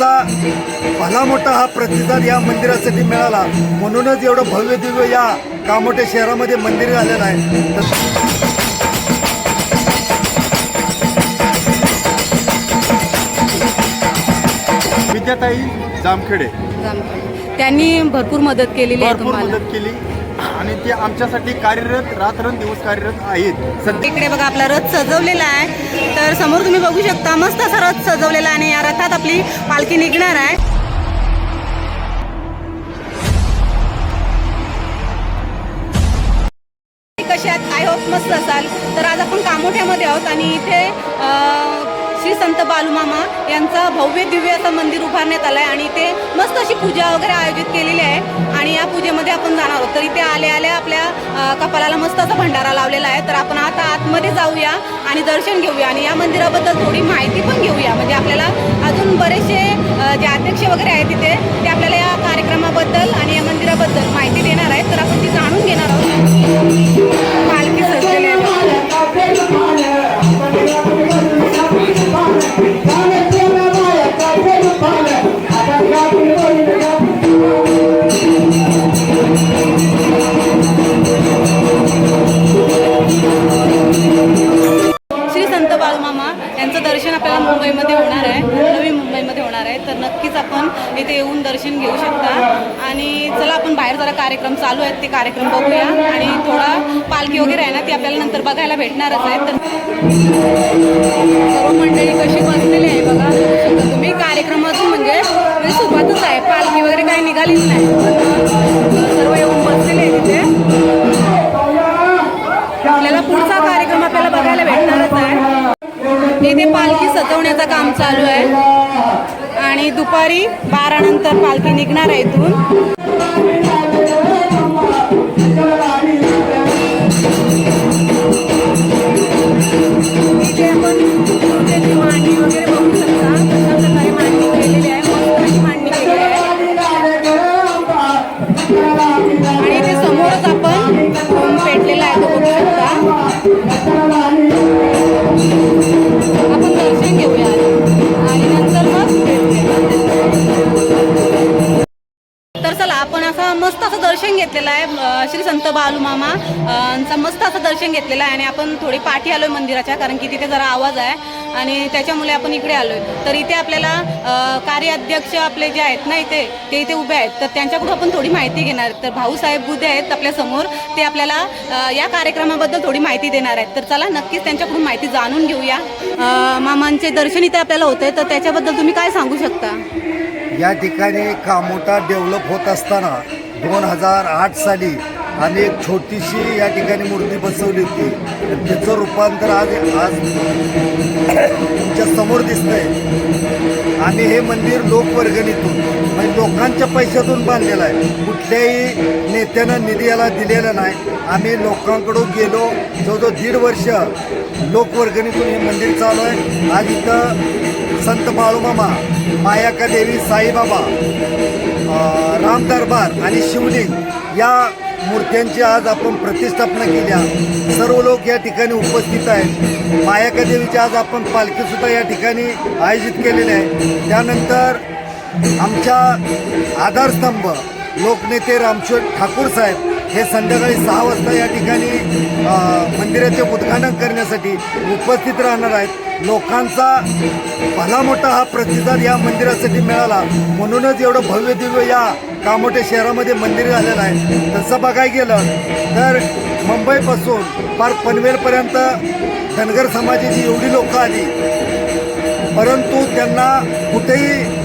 लोकांचा भला मोठा हा प्रतिसाद या मंदिरासाठी मिळाला. म्हणूनच एवढं भव्य दिव्य या कामोठे शहरामध्ये मंदिर झालेलं आहे. तर विद्याताई जामखेडे. जामखेड. त्यांनी भरपूर मदत केलेली आहे भरपूर तुम्हाला. मदत केली. आणि ते आमच्यासाठी कार्यरत रात्रंदिवस कार्यरत आहेत. सध्या इकडे बघा आपला रथ सजवलेला आहे. तर समोर तुम्ही बघू शकता मस्त असा रथ सजवलेला आहे आणि या रथात आपली पालखी निघणार आहे. कशी आय होप मस्त असाल. तर आज आपण कामोठ्यामध्ये आहोत आणि इथे श्री संत बालूमामा यांचा भव्य दिव्य असं मंदिर उभारण्यात आलं आहे आणि इथे मस्त अशी पूजा वगैरे आयोजित केलेली आहे. आणि या पूजेमध्ये आपण जाणार आहोत. तर इथे आले आले आपल्या कपालाला मस्त असा भंडारा लावलेला आहे. तर आपण आता आतमध्ये जाऊया आणि दर्शन घेऊया आणि या मंदिराबद्दल थोडी माहिती पण घेऊया. म्हणजे आपल्याला अजून बरेचसे जे अध्यक्ष वगैरे आहेत तिथे ते आपल्याला या कार्यक्रमाबद्दल आणि या मंदिराबद्दल माहिती देणार आहेत. तर आपण ती जाणून घेणार आहोत. पालखी सजलेली आहे. तर नक्कीच आपण इथे येऊन दर्शन घेऊ शकता. आणि चला आपण बाहेर जरा कार्यक्रम चालू आहेत ते कार्यक्रम बघूया. आणि थोडा पालखी वगैरे आहे ना ती आपल्याला नंतर बघायला भेटणारच आहे. तर सर्व मंडळी कशी बसलेली आहे बघा. शकता तुम्ही कार्यक्रमातून म्हणजे, म्हणजे सुरुवातच आहे. पालखी वगैरे काही निघालीच नाही. सर्व येऊन बसलेले आहे तिथे आपल्याला पुढचा कार्यक्रम आपल्याला बघायला भेटणारच आहे. इथे पालखी सजवण्याचं काम चालू आहे. आणि दुपारी बारानंतर पालखी निघणार आहे इथून. मस्त असं दर्शन घेतलेलं आहे श्री संत बालू मामा. यांचं मस्त असं दर्शन घेतलेलं आहे आणि आपण थोडी पाठी आलोय मंदिराच्या कारण की तिथे जरा आवाज आहे आणि त्याच्यामुळे आपण इकडे आलोय. तर इथे आपल्याला कार्याध्यक्ष आपले जे आहेत ना इथे ते इथे उभे आहेत. तर त्यांच्याकडून आपण थोडी माहिती घेणार. आहेत तर भाऊसाहेब बुधे आहेत आपल्यासमोर ते आपल्याला या कार्यक्रमाबद्दल थोडी माहिती देणार आहेत. तर चला नक्कीच त्यांच्याकडून माहिती जाणून घेऊया. मामांचे दर्शन इथे आपल्याला होते तर त्याच्याबद्दल तुम्ही काय सांगू शकता? या ठिकाणी कामोठा डेव्हलप होत असताना दोन हजार आठ साली आम्ही एक छोटीशी या ठिकाणी मूर्ती बसवली होती. तिचं त्याचं रूपांतर आज आज तुमच्यासमोर दिसतंय. आम्ही हे मंदिर लोकवर्गणीतून म्हणजे लोकांच्या पैशातून बांधलेलं आहे. कुठल्याही नेत्यानं निधी याला दिलेला नाही. आम्ही लोकांकडून गेलो. जवळजवळ दीड वर्ष लोकवर्गणीतून हे मंदिर चालू आहे. आज इथं संत बाळूमामा मायाका देवी साईबाबा राम दरबार आणि शिवलिंग या मूर्त्यांची आज आपण प्रतिष्ठापना केल्या सर्व लोक या ठिकाणी उपस्थित आहेत. मायाका देवीची आज आपण पालखीसुद्धा या ठिकाणी आयोजित केलेली आहे. त्यानंतर आमच्या आधारस्तंभ लोकनेते रामशोर ठाकूर साहेब हे संध्याकाळी सहा वाजता या ठिकाणी मंदिराचे उद्घाटन करण्यासाठी उपस्थित राहणार आहेत. लोकांचा भला मोठा हा प्रतिसाद या मंदिरासाठी मिळाला. म्हणूनच एवढं भव्य दिव्य या कामोठे शहरामध्ये मंदिर झालेलं आहे. तसं बघायला गेलं तर मुंबईपासून पार पनवेलपर्यंत धनगर समाजाची एवढी लोकं आली. परंतु त्यांना कुठेही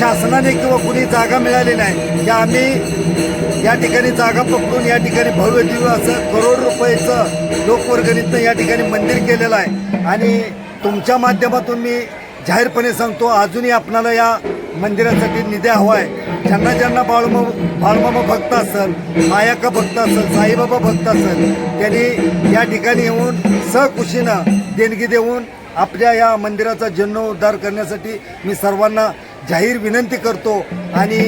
शासनाने किंवा कुणी जागा मिळाली नाही की आम्ही या ठिकाणी जागा पकडून या ठिकाणी भव्य दिव्य असं करोड रुपयाचं लोकवर्गणीतनं या ठिकाणी मंदिर केलेलं आहे. आणि तुमच्या माध्यमातून मी जाहीरपणे सांगतो अजूनही आपणाला या मंदिरासाठी निधी हवा आहे. ज्यांना ज्यांना बाळमा बाळमामा भक्त असेल मायाका भक्त असेल साईबाबा भक्त असेल त्यांनी या ठिकाणी येऊन सहकुशीनं देणगी देऊन आपल्या या मंदिराचा जीर्णोद्धार करण्यासाठी मी सर्वांना जाहीर विनंती करतो आणि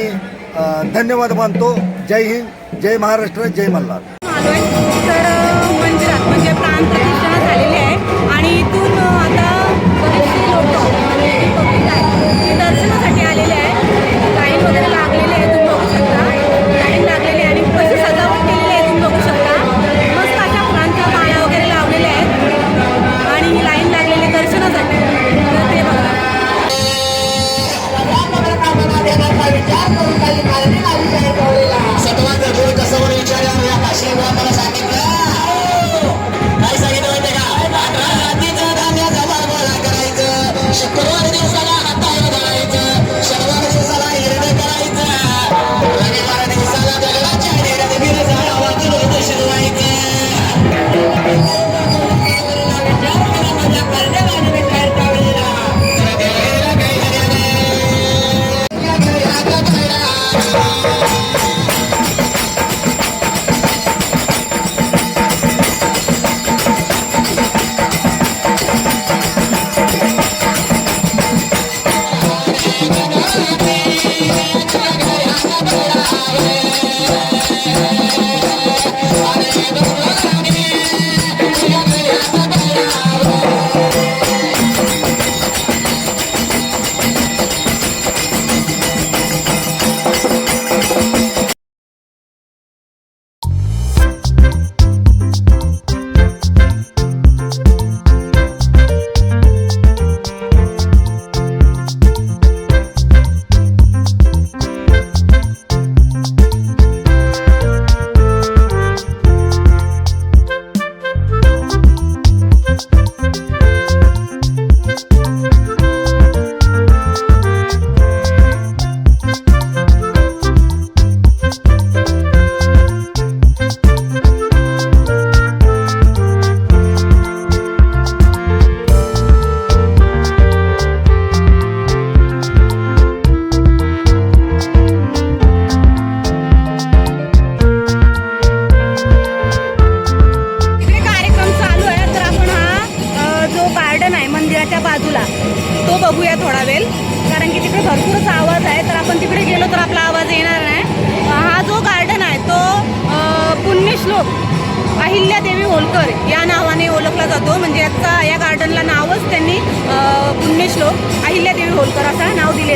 धन्यवाद मानतो. जय हिंद जय महाराष्ट्र जय मल्हार. तर मंदिरात म्हणजे प्राण प्रतिष्ठा झालेली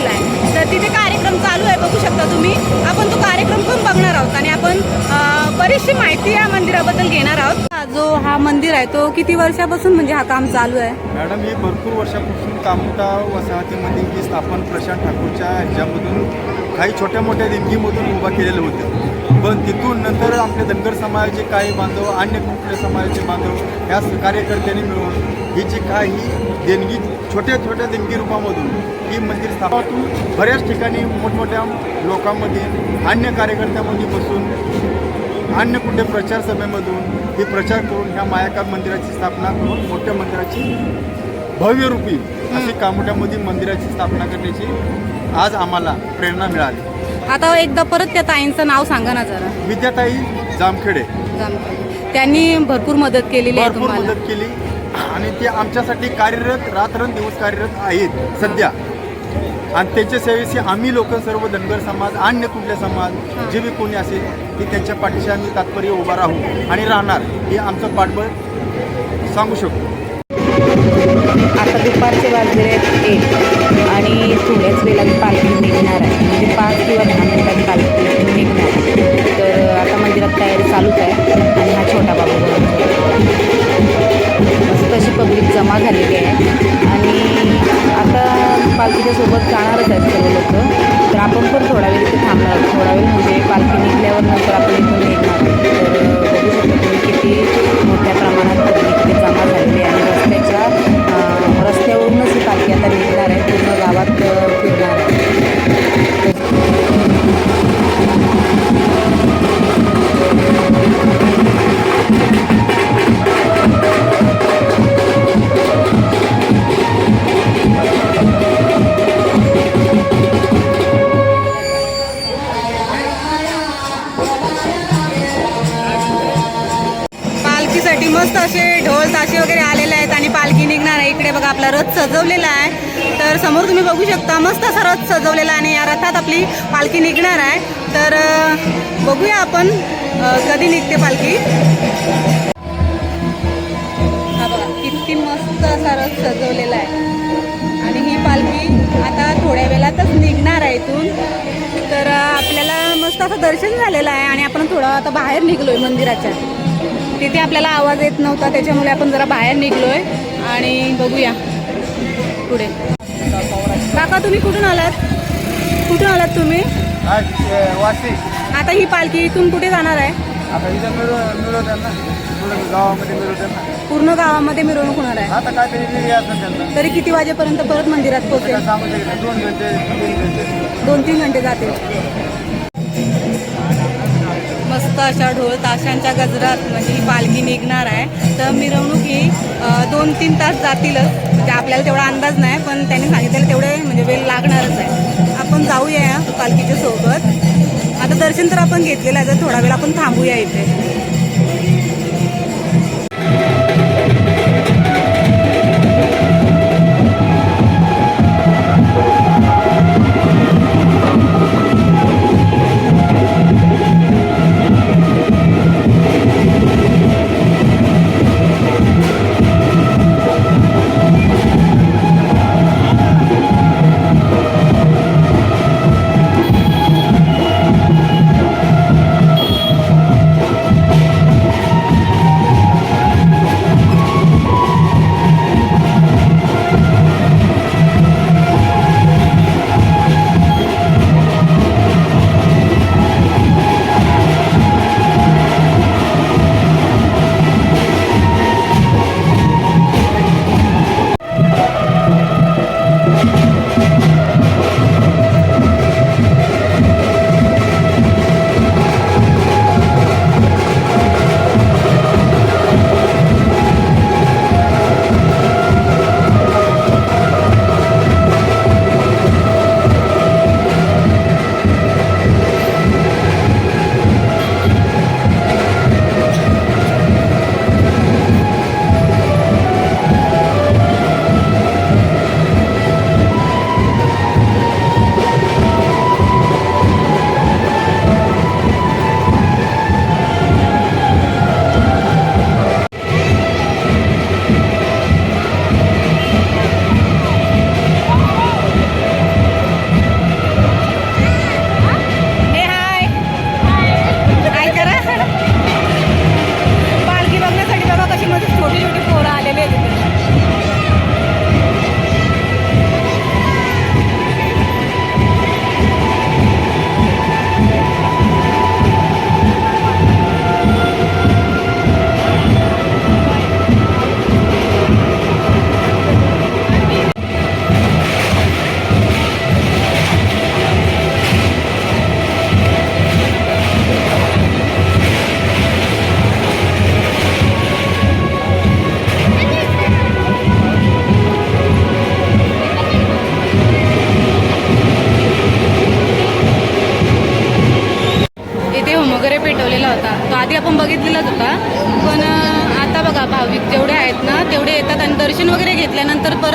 असं आहे तर तिथे कार्यक्रम चालू आहे बघू शकता तुम्ही. आपण तो कार्यक्रम पण बघणार आहोत आणि आपण बरीचशी माहिती या मंदिराबद्दल घेणार आहोत. जो हा मंदिर आहे तो किती वर्षापासून म्हणजे हा काम चालू आहे? मॅडम हे भरपूर वर्षापासून कामोठा वसाहतीमध्ये ही स्थापन प्रशांत ठाकूरच्या ह्याच्यामधून काही छोट्या मोठ्या देणगीमधून उभा केलेलं होतं. पण तिथून नंतर आपले धनगर समाजाचे काही बांधव अन्य कुठले समाजाचे बांधव या कार्यकर्त्यांनी मिळून ही जी काही देणगी छोट्या छोट्या देणगी रूपामधून ही मंदिर स्थापनातून बऱ्याच ठिकाणी मोठमोठ्या लोकांमध्ये अन्य कार्यकर्त्यांमध्ये बसून अन्य कुठे प्रचार सभेमधून हे प्रचार करून ह्या मायाकार मंदिराची स्थापना करून मोठ्या मंदिराची भव्यरूपी अशी कामोठ्यामध्ये मंदिराची स्थापना करण्याची आज आम्हाला प्रेरणा मिळाली. आता एकदा परत त्या ताईंचं नाव सांगा ना जरा. विद्याताई जामखेडे. जामखेड. त्यांनी भरपूर मदत केलेली आहे भरपूर तुम्हाला. मदत केली. आणि ते आमच्यासाठी कार्यरत रात्रंदिवस कार्यरत आहेत सध्या. आणि त्यांच्या सेवेशी आम्ही लोक सर्व धनगर समाज अन्य कुठले समाज जे बी कोणी असेल ते त्यांच्या पाठीशी आम्ही तात्पर्य उभा राहू आणि राहणार हे आमचं पाठबळ सांगू शकतो. आता दुपारचे वाजले आहेत एक आणि थोड्याच वेळात पालखी निघणार आहे. म्हणजे पाच किंवा दहा मिनिटात पालखी निघणार आहे. तर आता मंदिरात तयारी चालूच आहे आणि हा छोटा बाबा बघा. मस्त अशी पब्लिक जमा झालेली आहे. आणि आता पालखीच्या सोबत जाणारच आहेत सर्व लोक. तर आपण पण थोडा वेळ इथे थांबणार. थोडा वेळ म्हणजे पालखी निघल्यावर नंतर आपण इथून निघणार तर बघू शकतो तुम्ही किती मोठ्या प्रमाणात बघा आपला रथ सजवलेला आहे. तर समोर तुम्ही बघू शकता मस्त असा रथ सजवलेला आहे आणि या रथात आपली पालखी निघणार आहे. तर बघूया आपण कधी निघते पालखी. हा बघा किती मस्त असा रथ सजवलेला आहे. आणि ही पालखी आता थोड्या वेळातच निघणार आहे इथून. तर आपल्याला मस्त असं दर्शन झालेलं आहे आणि आपण थोडं आता बाहेर निघलोय मंदिराच्या. तिथे आपल्याला आवाज येत नव्हता त्याच्यामुळे आपण जरा बाहेर निघलोय. आणि बघूया पुढे. काका तुम्ही कुठून आलात? कुठून आलात तुम्ही? वाशी. आता ही पालखी इथून कुठे जाणार आहे? आता इथं मिळव मिळवतात ना पुढे गावामध्ये पूर्ण गावामध्ये मिरवणूक होणार आहे. आता काहीतरी वेगळी असतात त्यांना. तरी किती वाजेपर्यंत परत मंदिरात पोहोचेल? सांगू शकत नाही दोन घंटे तीन घंटे. दोन तीन घंटे जातील. मस्त अशा ढोल ताशांच्या गजरात म्हणजे ही पालखी निघणार आहे. तर मिरवणूक ही दोन तीन तास जातीलच. म्हणजे आपल्याला तेवढा अंदाज नाही पण त्यांनी सांगितलेलं तेवढे म्हणजे वेळ लागणारच आहे. आपण जाऊया या पालखीच्या सोबत. आता दर्शन तर आपण घेतलेलं आहे तर थोडा वेळ आपण थांबूया इथे.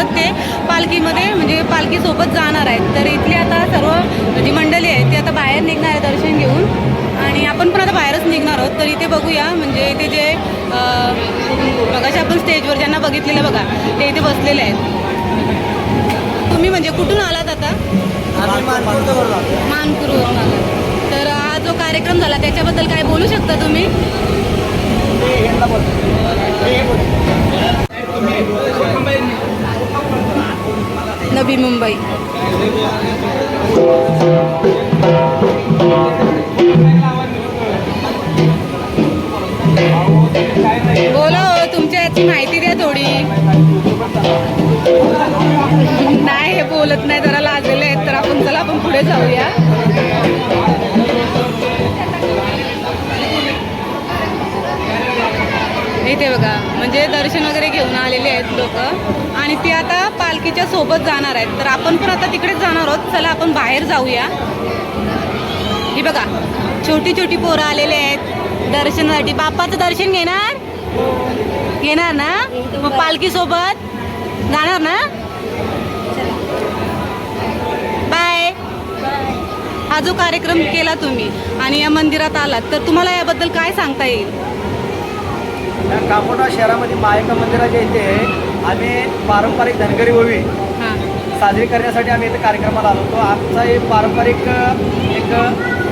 परत ते पालखीमध्ये म्हणजे पालखीसोबत जाणार आहेत. तर इथली आता सर्व जी मंडळी आहे ती आता बाहेर निघणार आहे दर्शन घेऊन. आणि आपण पण आता बाहेरच निघणार आहोत. तर इथे बघूया म्हणजे इथे जे मगाशी आपण स्टेजवर ज्यांना बघितलेलं बघा ते इथे बसलेले आहेत. तुम्ही म्हणजे कुठून आलात आता? मानपूरवरून आलात. तर हा जो कार्यक्रम झाला त्याच्याबद्दल काय बोलू शकता तुम्ही? नवी मुंबई. बोला हो तुमच्या याची माहिती द्या थोडी. नाही हे बोलत नाही जरा लाजले आहेत तर आपण चला आपण पुढे जाऊया. इथे बघा. म्हणजे दर्शन वगैरे घेऊन आलेले आहेत लोक. आणि ते आता पालखीच्या सोबत जाणार आहेत. तर आपण पण आता तिकडेच जाणार आहोत. चला आपण बाहेर जाऊया. ही बघा. छोटी छोटी पोरं आलेले आहेत दर्शनासाठी. बाप्पाचं दर्शन घेणार? घेणार ना? मग पालखी सोबत? जाणार ना? बाय. हा जो कार्यक्रम केला तुम्ही आणि या मंदिरात आलात तर तुम्हाला याबद्दल काय सांगता येईल? कामोठा शहरामध्ये मायका मंदिराच्या इथे आम्ही पारंपरिक धनगरी ओवी हां. साजरी करण्यासाठी आम्ही इथे कार्यक्रमाला आलो होतो. आमचा एक पारंपरिक एक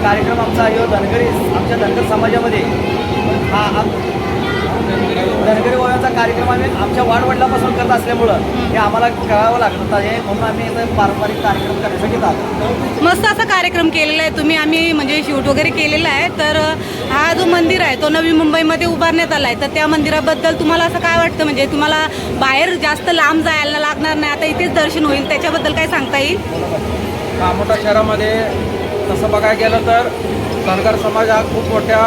कार्यक्रम आमचा आहे धनगरी आमच्या धनगर समाजामध्ये. हा आम- धनगरी ओव्याचा कार्यक्रम आम्ही आमच्या वाडवडिलापासून करत असल्यामुळं हे आम्हाला कळावं लागलं होतं. हे म्हणून आम्ही इथं पारंपरिक कार्यक्रम करण्यासाठी आलो. मस्त असा कार्यक्रम केलेला आहे. तुम्ही आम्ही म्हणजे शूट वगैरे केलेला आहे. तर हा जो मंदिर आहे तो नवी मुंबईमध्ये उभारण्यात आला आहे. तर त्या मंदिराबद्दल तुम्हाला असं काय वाटतं? म्हणजे तुम्हाला बाहेर जास्त लांब जायला लागणार नाही. आता इथेच दर्शन होईल. त्याच्याबद्दल काय सांगता येईल? कामोठा शहरामध्ये तसं बघायला गेलं तर धनगर समाज हा खूप मोठ्या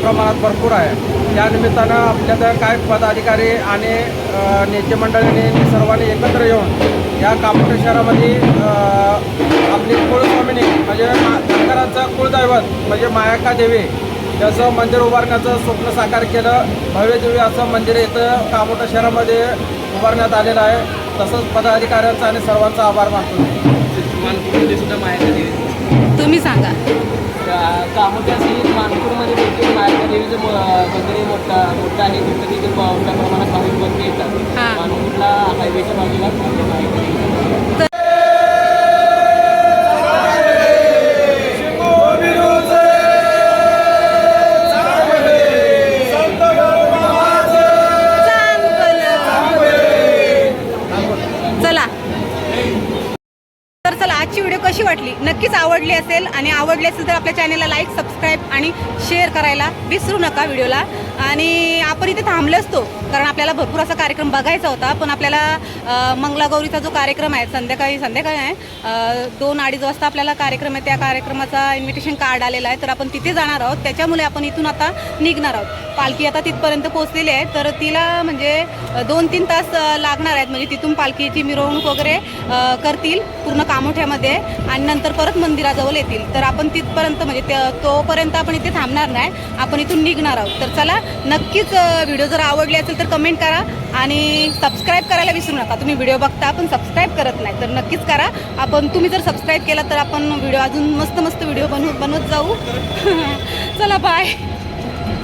प्रमाणात भरपूर आहे. त्या निमित्तानं आपल्या काय पदाधिकारी आणि नेते मंडळींनी सर्वांनी एकत्र येऊन या कामोठा शहरामध्ये आपली कुलस्वामिनी म्हणजे मा- धनगरांचं कुलदैवत म्हणजे मायाका देवी याचं मंदिर उभारण्याचं स्वप्न साकार केलं. भव्य दिव्य असं मंदिर इथं कामोठा शहरामध्ये उभारण्यात आलेलं आहे. तसंच पदाधिकाऱ्यांचा आणि सर्वांचा आभार मानतो. तुम्ही सांगा. कामोट्यासी मानपूरमध्ये देखील देवीचं मंदिर मोठा मोठं आहे तिथं देखील मोठ्या प्रमाणात भाविक भक्त येतात. मानपूरला हायवेच्या बाजूला आणि आवडले असेल तर आपल्या चॅनलला लाईक सबस्क्राईब आणि शेअर करायला विसरू नका व्हिडिओला. आणि आपण इथे थांबलो असतो कारण आपल्याला भरपूर असा कार्यक्रम बघायचा होता पण आपल्याला मंगलागौरीचा जो कार्यक्रम आहे संध्याकाळी संध्याकाळी आहे दोन अडीच वाजता आपल्याला कार्यक्रम आहे त्या कार्यक्रमाचा इन्व्हिटेशन कार्ड आलेला आहे तर आपण तिथे जाणार आहोत. त्याच्यामुळे आपण इथून आता निघणार आहोत. पालखी आता तिथपर्यंत पोहोचलेली आहे. तर तिला म्हणजे दोन तीन तास लागणार आहेत. म्हणजे तिथून पालखीची मिरवणूक वगैरे करतील पूर्ण कामोठ्यामध्ये आणि नंतर परत मंदिराजवळ येतील. तर आपण तिथपर्यंत म्हणजे तोपर्यंत आपण इथे थांबणार नाही. आपण इथून निघणार आहोत. तर चला नक्कीच व्हिडिओ जर आवडले असेल तर कमेंट करा आणि सबस्क्राईब करायला विसरू नका. तुम्ही व्हिडिओ बघता पण सबस्क्राईब करत नाही. तर नक्कीच करा. आपण तुम्ही जर सबस्क्राईब केला तर आपण व्हिडिओ अजून मस्त मस्त व्हिडिओ बनवत बनवत जाऊ. चला बाय